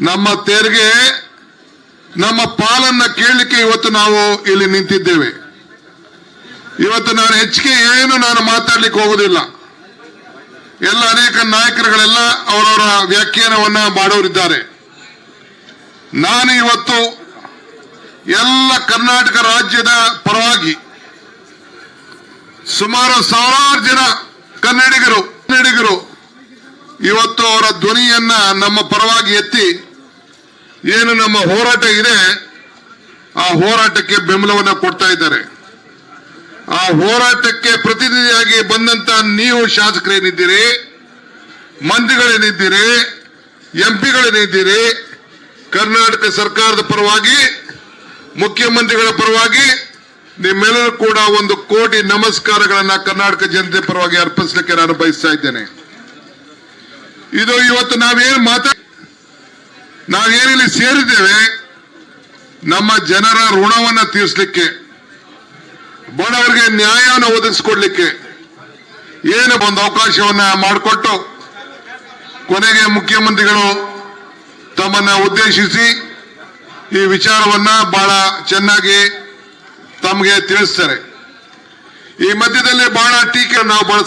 ನಮ್ಮ ತೆರಿಗೆ, ನಮ್ಮ ಪಾಲನ್ನ ಕೇಳಲಿಕ್ಕೆ ಇವತ್ತು ನಾವು ಇಲ್ಲಿ ನಿಂತಿದ್ದೇವೆ. ಇವತ್ತು ನಾನು ಹೆಚ್ಚಿಗೆ ಏನು ನಾನು ಮಾತಾಡ್ಲಿಕ್ಕೆ ಹೋಗುದಿಲ್ಲ. ಎಲ್ಲ ಅನೇಕ ನಾಯಕರುಗಳೆಲ್ಲ ಅವರವರ ವ್ಯಾಖ್ಯಾನವನ್ನ ಮಾಡೋರಿದ್ದಾರೆ. ನಾನು ಇವತ್ತು ಎಲ್ಲ ಕರ್ನಾಟಕ ರಾಜ್ಯದ ಪರವಾಗಿ ಸುಮಾರು ಸಾವಿರಾರು ಜನ ಕನ್ನಡಿಗರು ಕನ್ನಡಿಗರು ಇವತ್ತು ಅವರ ಧ್ವನಿಯನ್ನ ನಮ್ಮ ಪರವಾಗಿ ಎತ್ತಿ ಏನು ನಮ್ಮ ಹೋರಾಟ ಇದೆ, ಆ ಹೋರಾಟಕ್ಕೆ ಬೆಂಬಲವನ್ನ ಕೊಡ್ತಾ ಇದ್ದಾರೆ. ಆ ಹೋರಾಟಕ್ಕೆ ಪ್ರತಿನಿಧಿಯಾಗಿ ಬಂದಂತ ನೀವು ಶಾಸಕರೇನಿದ್ದೀರಿ, ಮಂತ್ರಿಗಳೇನಿದ್ದೀರಿ ಎಂ ಪಿಗಳೇನಿದ್ದೀರಿ ಕರ್ನಾಟಕ ಸರ್ಕಾರದ ಪರವಾಗಿ, ಮುಖ್ಯಮಂತ್ರಿಗಳ ಪರವಾಗಿ, ನಿಮ್ಮೆಲ್ಲರೂ ಕೂಡ ಒಂದು ಕೋಟಿ ನಮಸ್ಕಾರಗಳನ್ನ ಕರ್ನಾಟಕ ಜನತೆ ಪರವಾಗಿ ಅರ್ಪಿಸಲಿಕ್ಕೆ ನಾನು ಬಯಸ್ತಾ ಇದ್ದೇನೆ. ಇದು ಇವತ್ತು ನಾವೇನು ಮಾತಾ ನಾವೇನಿಲ್ಲಿ ಸೇರಿದ್ದೇವೆ, ನಮ್ಮ ಜನರ ಋಣವನ್ನ ತೀರಿಸಲಿಕ್ಕೆ, ಬಡವರಿಗೆ ನ್ಯಾಯವನ್ನು ಒದಗಿಸ್ಕೊಡ್ಲಿಕ್ಕೆ ಏನು ಒಂದು ಅವಕಾಶವನ್ನ ಮಾಡಿಕೊಟ್ಟು, ಕೊನೆಗೆ ಮುಖ್ಯಮಂತ್ರಿಗಳು ತಮ್ಮನ್ನ ಉದ್ದೇಶಿಸಿ ಈ ವಿಚಾರವನ್ನ ಬಹಳ ಚೆನ್ನಾಗಿ ತಮಗೆ ತಿಳಿಸ್ತಾರೆ. ಈ ಮಧ್ಯದಲ್ಲಿ ಬಹಳ ಟೀಕೆ ನಾವು ಬಹಳ